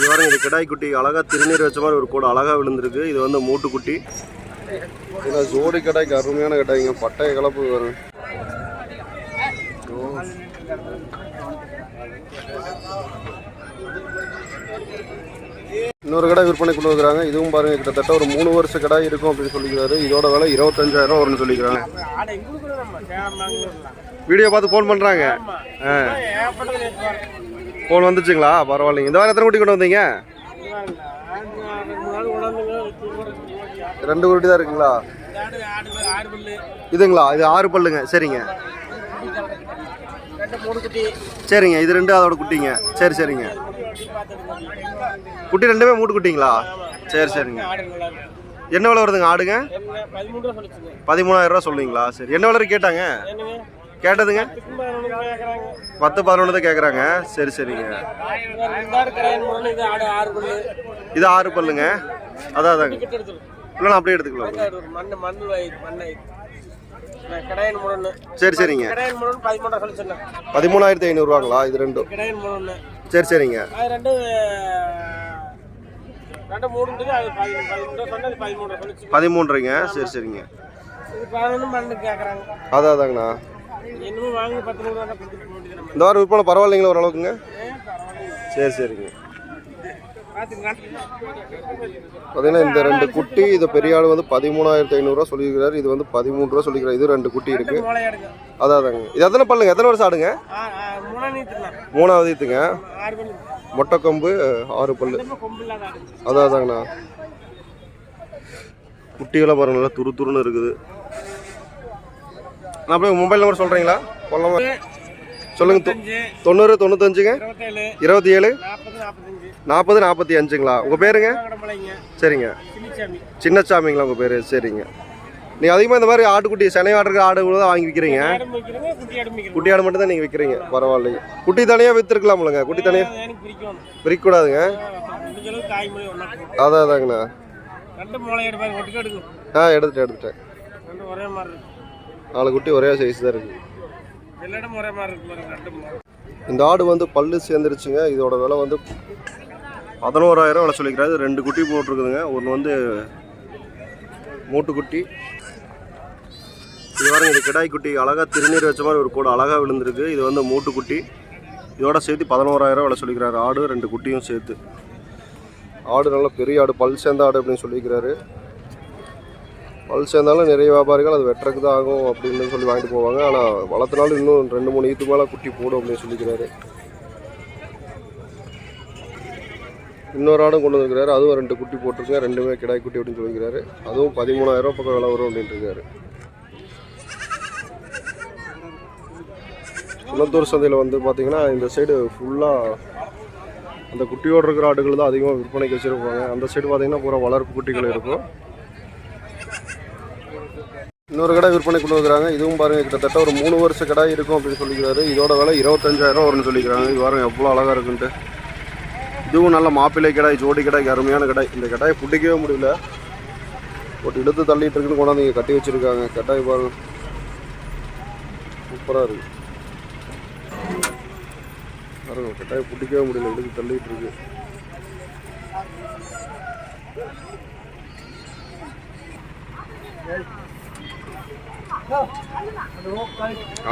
இது பாருங்க இது கிடாய் குட்டி அழகா திருநீர் வச்ச மாதிரி ஒரு கூட அழகா விழுந்திருக்கு. இது வந்து மூட்டுக்குட்டி. இதில் ஜோடி கடாய்க்கு அருமையான கடாய்ங்க. பட்டய கலப்பு வரும் இன்னொரு கடை விற்பனை கொண்டு வந்துக்கிறாங்க இதுவும் பாருங்க கிட்டத்தட்ட ஒரு மூணு வருஷ கடாய் இருக்கும் அப்படின்னு சொல்லிக்கிறாரு. இதோட விலை இருபத்தஞ்சாயிரம் வரும்னு சொல்லிக்கிறாங்க. வீடியோ பார்த்து ஃபோன் பண்ணுறாங்க ஆ. ஃபோன் வந்துச்சுங்களா? பரவாயில்லைங்க. இந்த வாரம் எத்தனை குட்டி கொண்டு வந்தீங்க? ரெண்டு குட்டி தான் இருக்குங்களா? இதுங்களா? இது ஆறு பல்லுங்க. சரிங்க. சரிங்க. இது ரெண்டு அதோட குட்டிங்க. சரி சரிங்க. குட்டி ரெண்டுமே மூட்டு குட்டிங்களா? சரி சரிங்க. என்ன விலை வருதுங்க ஆடுங்க? பதிமூணாயிரம் ரூபா சொல்லுவீங்களா சரி. என்ன விலை கேட்டாங்க? கேட்டதுங்க? பத்து பதினொன்று தான் கேட்குறாங்க சரி சரிங்க. இது ஆறு பல்லுங்க. அதான் அதாங்க. இல்லைண்ணா அப்படியே எடுத்துக்கலாம். சரி சரிங்க. பதிமூணாயிரத்தி ஐநூறுரூவாங்களா இது ரெண்டும். சரி சரிங்க. பதிமூன்றுங்க. சரி சரிங்க. அதான் அதாங்கண்ணா. இந்த வாரம் விற்பனை பரவாயில்லைங்களா ஓரளவுக்குங்க? சரி சரிங்க. பார்த்தீங்கன்னா இந்த ரெண்டு குட்டி இது பெரிய ஆள் வந்து பதிமூணாயிரத்தி ஐநூறுரூவா சொல்லியிருக்கிறார். இது வந்து பதிமூணு ரூபா சொல்லிக்கிறார் இது ரெண்டு குட்டி இருக்கு. அதான் அதாங்க. இது எத்தனை பல்லுங்க? எத்தனை வருஷம் ஆடுங்க? மூணாவது ஈத்துங்க. மொட்டைக்கொம்பு ஆறு பல்லு. அதான் அதாங்கண்ணா. குட்டிகளாக பாருங்க நல்லா துரு துருன்னு இருக்குது. நான் அப்படியே மொபைல் நம்பர் சொல்கிறீங்களா கொல்லமா சொல்லுங்க தொண்ணூறு தொண்ணூத்தஞ்சுங்க? இருபத்தி ஏழு நாற்பது நாற்பத்தி அஞ்சுங்களா? உங்கள் பேருங்க? சரிங்க. சின்னசாமிங்களா உங்கள் பேர்? சரிங்க. நீங்கள் அதிகமாக இந்த மாதிரி ஆட்டுக்குட்டி சென்னை ஆட்டுக்கு ஆடு தான் வாங்கி விற்கிறீங்க குட்டி ஆடு மட்டும் தான் நீங்கள் விற்கிறீங்க பரவாயில்லைங்க குட்டி தனியாக விற்றுருக்கலாம்லங்க குட்டி தனியாக விற்கக்கூடாதுங்க. அதான் அதாங்கண்ணா. ஆ எடுத்துட்டேன் எடுத்துட்டேன். ஒரே மாதிரி இருக்கு. நாலு குட்டி ஒரே சைஸ் தான் இருக்குது இந்த ஆடு வந்து பல்லு சேர்ந்துருச்சுங்க. இதோட விலை வந்து பதினோராயிரம் விலை சொல்லிக்கிறாரு. ரெண்டு குட்டி போட்டிருக்குதுங்க. ஒன்று வந்து மூட்டுக்குட்டி. இது பாருங்க இது கிடாய் குட்டி அழகாக திருநீர் வச்ச மாதிரி ஒரு கூட அழகாக விழுந்திருக்கு. இது வந்து மூட்டுக்குட்டி. இதோட சேர்த்து பதினோராயிரம் விலை சொல்லிக்கிறாரு. ஆடு ரெண்டு குட்டியும் சேர்த்து. ஆடு நல்லா பெரிய ஆடு பல் சேர்ந்த ஆடு அப்படின்னு சொல்லிக்கிறாரு. பல் சேர்ந்தாலும் நிறைய வியாபாரிகள் அது வெட்டுறதுக்கு தான் ஆகும் அப்படின்னு சொல்லி வாங்கிட்டு போவாங்க. ஆனால் வளர்த்தனாலும் இன்னும் ரெண்டு மூணு ஈத்து மேலே குட்டி போடும் அப்படின்னு சொல்லிக்கிறாரு. இன்னொரு ஆடும் கொண்டு வந்துருக்கிறாரு. அதுவும் ரெண்டு குட்டி போட்டிருக்கேன் ரெண்டுமே கிடாய் குட்டி அப்படின்னு சொல்லிக்கிறாரு. அதுவும் பதிமூணாயிரம் பக்கம் விலை வரும் அப்படின்ட்டு இருக்காரு. குளத்தூர் சந்தையில் வந்து பார்த்தீங்கன்னா இந்த சைடு ஃபுல்லாக அந்த குட்டியோடு இருக்கிற ஆடுகள் தான் அதிகமாக விற்பனைக்கு வச்சுருப்பாங்க. அந்த சைடு பார்த்தீங்கன்னா பூரா வளர்ப்பு குட்டிகள் இருக்கும். இன்னொரு கடை விற்பனை கொண்டு வந்துருக்காங்க. இதுவும் பாருங்கள் கிட்டத்தட்ட ஒரு மூணு வருஷ கடை இருக்கும் அப்படின்னு சொல்லிக்கிறாரு. இதோட விலை இருபத்தஞ்சாயிரம் வரும்னு சொல்லிக்கிறாங்க. இது பாருங்கள் எவ்வளோ அழகா இருக்குன்ட்டு. இதுவும் நல்ல மாப்பிள்ளை கடை ஜோடி கடை அருமையான கடை. இந்த கடையை பிடிக்கவே முடியல. போட்டு இழுத்து தள்ளிட்டு இருக்குன்னு கொண்டாந்து இங்கே கட்டி வச்சிருக்காங்க. கட்டாய் பாருங்கள் சூப்பராக இருக்குது பாருங்கள் கட்டாயை பிடிக்கவே முடியல. இழுத்து தள்ளிட்டு இருக்கு.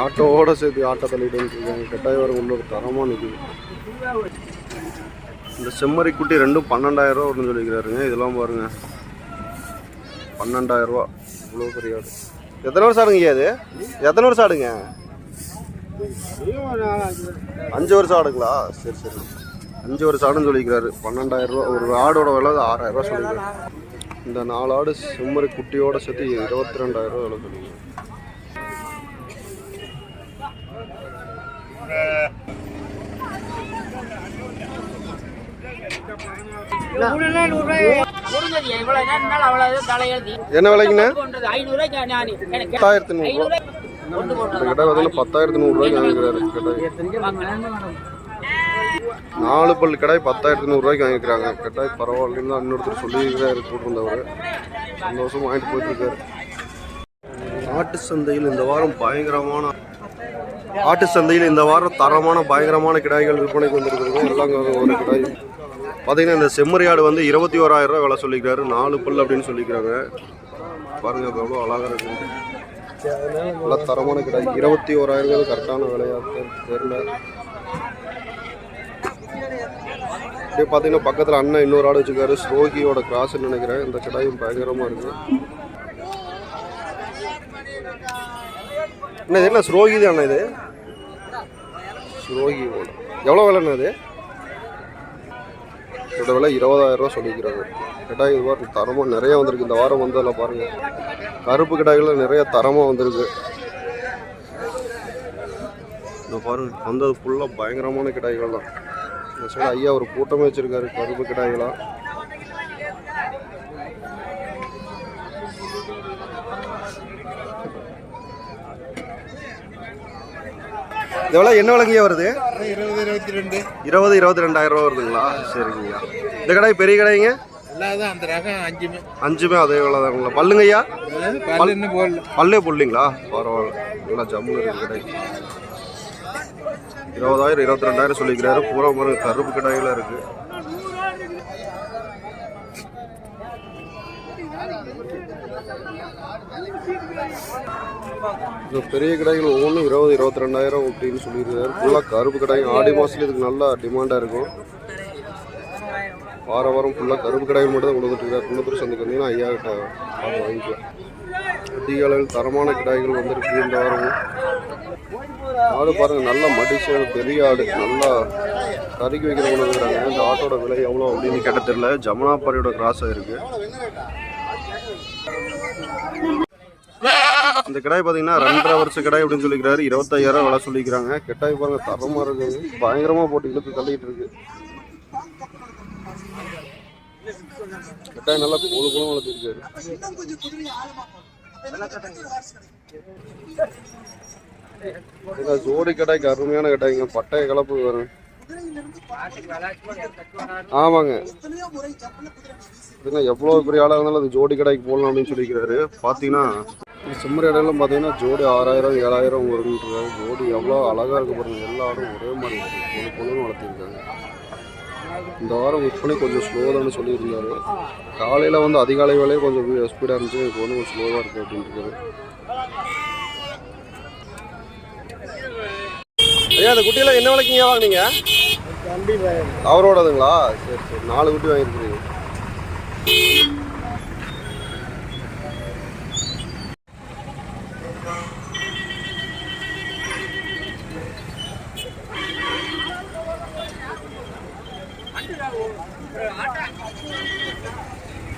ஆட்டோவோட சேர்த்து ஆட்டோ தள்ளிட்டு இருக்காங்க. கட்டாயம் வர உள்ள ஒரு தரமாக நிற்குது இந்த செம்மறி குட்டி ரெண்டும் பன்னெண்டாயிரம் ரூபா வரும்னு சொல்லிக்கிறாருங்க இதெல்லாம் பாருங்க. பன்னெண்டாயிரம் ரூபா. இவ்வளோ பெரிய ஆடு. எத்தனை வருஷம் ஆடுங்க அது எத்தனை வருஷம் ஆடுங்க? அஞ்சு வருஷம் ஆடுங்களா? சரி சரி. அஞ்சு வருஷம் ஆடுன்னு சொல்லிக்கிறாரு பன்னெண்டாயிரம் ரூபா. ஒரு ஆடோட விலை ஆறாயிரம் ரூபா சொல்லிக்கிறாரு இந்த நாலு ஆடு செம்மறி குட்டியோட சேர்த்து இருபத்தி ரெண்டாயிரம் ரூபா விலை சொல்லிக்கிறாரு என்ன விலைக்குண்ணே கொண்டது ஐநூறு ரூபாய்க்கு நான் எனக்கு பத்தாயிரத்தி நூறுரூவா. கொண்டு பார்த்தீங்கன்னா பத்தாயிரத்தி நூறுரூவாய்க்கு வாங்கிக்கிறாரு கடை. நாலு பல் கடாய் பத்தாயிரத்தி நூறுரூவாய்க்கு வாங்கிக்கிறாங்க. கட்டாய் பரவாயில்லன்னு தான் இன்னொருத்தர் சொல்லியிருக்கிறாரு கூட்டிருந்தவர் சந்தோஷம் வாங்கிட்டு போயிட்டுருக்காரு நாட்டு சந்தையில் இந்த வாரம் பயங்கரமான ஆட்டு சந்தையில் இந்த வாரம் தரமான பயங்கரமான கிடாய்கள் விற்பனைக்கு வந்திருக்குதுங்க எல்லாம் ஒரு கிடாய். பார்த்தீங்கன்னா இந்த செம்மறியாடு வந்து இருபத்தி ஓராயிரம் ரூபா விலை சொல்லிக்கிறாரு. நாலு புல் அப்படின்னு சொல்லிக்கிறாங்க. பாருங்க அது எவ்வளோ அழகாக இருக்கு. நல்லா தரமான கிடாய். இருபத்தி ஓராயிரம் கரெக்டான விலையாக தெரியல. அப்படியே பார்த்தீங்கன்னா பக்கத்தில் அண்ணன் இன்னொரு ஆடு வச்சுருக்காரு. ஸ்ரோகியோட கிராஸ்ன்னு நினைக்கிறேன். இந்த கிடாயும் பயங்கரமாக இருக்குது அண்ணா இது? என்ன ஸ்ரோகி தானே இது? ஸ்ரோகி எவ்வளோ விலைண்ணா இது? இதோட விலை இருபதாயிரம் ரூபா சொல்லிக்கிறாங்க கிடாய் இது வாரம் தரமாக நிறையா வந்திருக்கு. இந்த வாரம் வந்ததில் பாருங்கள் கருப்பு கிடாய்கள் நிறைய தரமாக வந்திருக்கு. இந்த பாருங்க வந்தது ஃபுல்லாக பயங்கரமான கிடாய்கள் தான் இந்த சைடு ஐயா ஒரு கூட்டமே வச்சிருக்காரு கருப்பு கிடாய்களாக இதெல்லாம் என்ன விலங்கியா வருது? இருபது இருபத்தி ரெண்டு இருபது இருபத்தி ரெண்டாயிரம் ரூபா வருதுங்களா? சரிங்கய்யா. இந்த கடாய் பெரிய இல்லாதான் அந்த ரகம் அஞ்சுமே. அஞ்சுமே அதே விலை தானுங்களா பல்லுங்கய்யா? பல்லு இன்னும் போடல. பல்லே போடலீங்களா? பரவாயில்ல. நல்லா ஜம்முன்னு இருக்கு கடை இருபதாயிரம் இருபத்தி ரெண்டாயிரம் சொல்லிக்கிறாரு. பூரா மரம் கருப்பு கடாயில இருக்கு. இந்த பெரிய கடைகள் ஒவ்வொன்றும் இருபது இருபத்தி ரெண்டாயிரம் அப்படின்னு சொல்லியிருக்காரு. ஃபுல்லாக கருப்பு கடாய் ஆடி மாதத்துல இதுக்கு நல்லா டிமாண்டாக இருக்கும். வார வாரம் ஃபுல்லாக கருப்பு கடைகள் மட்டும் தான் கொடுத்துட்டு இருக்காரு குன்னத்தூர் சந்தைக்கு வந்தீங்கன்னா ஐயா கிட்ட பார்த்து வாங்கிக்கலாம். அதிக அளவில் தரமான கிடாய்கள் வந்திருக்கு இந்த வாரம். ஆடு பாருங்க நல்ல மடிச்சு பெரிய ஆடு. நல்லா கறிக்கு வைக்கிற கொண்டு வந்துருக்காங்க இந்த ஆட்டோட விலை எவ்வளோ அப்படின்னு கேட்ட தெரியல. ஜமுனாபாரியோட கிராஸ் ஆகிருக்கு இந்த கிடாய் பார்த்தீங்கன்னா ரெண்டரை வருஷ கிடாய் அப்படின்னு சொல்லிக்கிறாரு. இருபத்தாயிரம் விலை சொல்லிக்கிறாங்க. கிட்டாய் பாருங்க தரமா இருக்கு. பயங்கரமா போட்டு இழுத்து தள்ளிட்டு இருக்கு. கிட்டாய் நல்லா போல போல வளர்த்திருக்காரு இந்த ஜோடி கடாய்க்கு அருமையான கடாய்ங்க. பட்டய கலப்பு வரும் ஆமாங்க. இதுனா எவ்வளோ பெரிய ஆளாக இருந்தாலும் அது ஜோடி கடாய்க்கு போடலாம் அப்படின்னு சொல்லிக்கிறாரு. பார்த்தீங்கன்னா செம்மறி இடையெல்லாம் பார்த்தீங்கன்னா ஜோடி ஆறாயிரம் ஏழாயிரம் வருன்றாரு ஜோடி எவ்வளோ அழகாக இருக்கு பாருங்க. எல்லா ஆடும் ஒரே மாதிரி இருக்கு. பொண்ணு வளர்த்திருக்காங்க. இந்த வாரம் விற்பனை கொஞ்சம் ஸ்லோ தான் சொல்லியிருந்தாரு. காலையில் வந்து அதிகாலை வேலையே கொஞ்சம் ஸ்பீடாக இருந்துச்சு. இப்போ வந்து கொஞ்சம் ஸ்லோவாக இருக்குது அப்படின்ட்டு ஐயா அந்த குட்டியெல்லாம் என்ன விலைக்குங்க? வாங்குனீங்க அவரோடதுங்களா? சரி சரி. நாலு குட்டி வாங்கியிருக்கிறீங்க.